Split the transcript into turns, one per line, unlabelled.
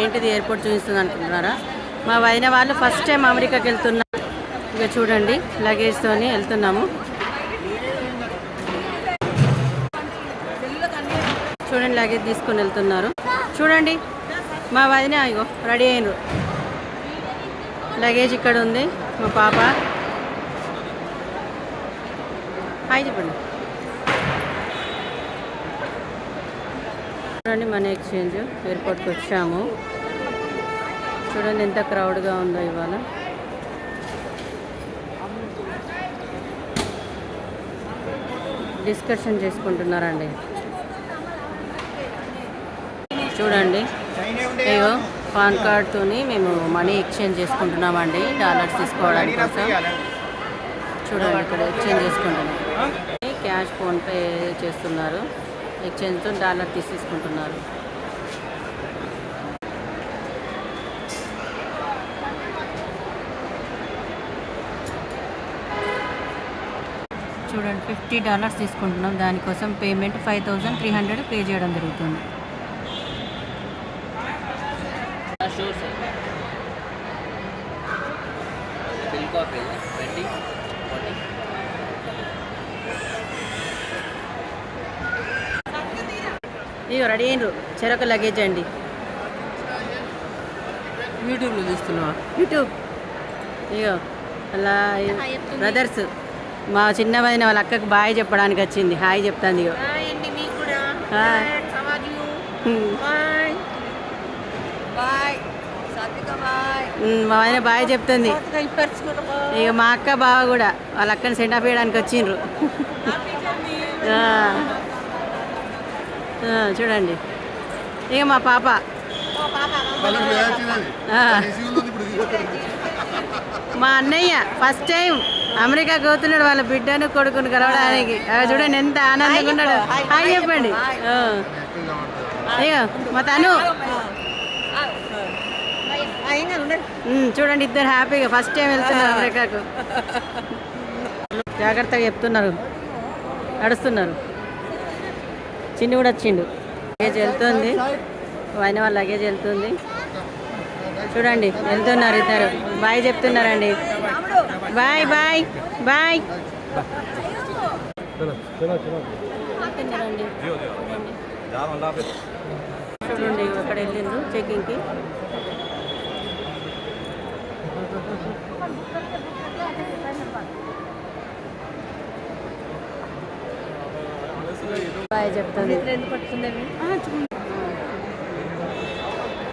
ఏంటిది ఎయిర్పోర్ట్ చూపిస్తుంది అనుకుంటున్నారా? మా వదిన వాళ్ళు ఫస్ట్ టైం అమెరికాకి వెళ్తున్నారు ఇక చూడండి లగేజ్తోని వెళ్తున్నాము. చూడండి లగేజ్ తీసుకొని వెళ్తున్నారు. చూడండి మా వదిన ఇగో రెడీ అయినరు. లగేజ్ ఇక్కడ ఉంది మా పాప. హాయ్ చెప్పండి. చూడండి మన ఎక్స్చేంజ్. ఎయిర్పోర్ట్కి వచ్చాము. చూడండి ఎంత క్రౌడ్గా ఉందో ఇవాళ. డిస్కషన్ చేసుకుంటున్నారండి. చూడండి. అయ్యో పాన్ కార్డ్తోని మేము మనీ ఎక్స్చేంజ్ చేసుకుంటున్నామండి డాలర్స్ తీసుకోవడానికి కోసం. చూడండి ఇక్కడ ఎక్స్చేంజ్ చేసుకుంటున్నాం. క్యాష్ ఫోన్పే చేస్తున్నారు. ఎక్స్చేంజ్తో డాలర్ తీసేసుకుంటున్నారు. చూడండి ఫిఫ్టీ డాలర్స్ తీసుకుంటున్నాం. దానికోసం payment five thousand three hundred pay చేయడం జరుగుతుంది.
బిల్ కాపీ ట్వంటీ
ఇగో రెడీ అయినరు. చెరొక లగేజ్ అండి.
యూట్యూబ్లో చూస్తున్నావా?
యూట్యూబ్. ఇగో అలా బ్రదర్స్ మా చిన్న వదిన వాళ్ళ అక్కకు బాయ్ చెప్పడానికి వచ్చింది. హాయ్ చెప్తాంది ఇగో. మా వదిన బాయ్ చెప్తుంది. ఇక మా అక్క బావ కూడా వాళ్ళ అక్కని సెండ్ ఆఫ్ చేయడానికి వచ్చిండ్రు. చూడండి. ఇక మా పాప. మా అన్నయ్య ఫస్ట్ టైం అమెరికా పోతున్నాడు వాళ్ళ బిడ్డను కొడుకుని కలవడానికి. చూడండి ఎంత ఆనందంగా ఉన్నాడు. హాయ్ చెప్పండి. ఇక మా తను. చూడండి ఇద్దరు హ్యాపీగా ఫస్ట్ టైం వెళ్తున్నారు అమెరికాకు. జాగ్రత్తగా చెప్తున్నారు. నడుస్తున్నారు. చిన్ను కూడా వచ్చిండు. లగేజ్ వెళ్తుంది. ఆయన వాళ్ళ లగేజ్ వెళ్తుంది. చూడండి వెళ్తున్నారు ఇద్దరు. బాయ్ చెప్తున్నారండి. Bye bye bye. చూడండి అక్కడ వెళ్ళిండ్రు చెకింగ్కి బాయ్
పట్టుకుందేమి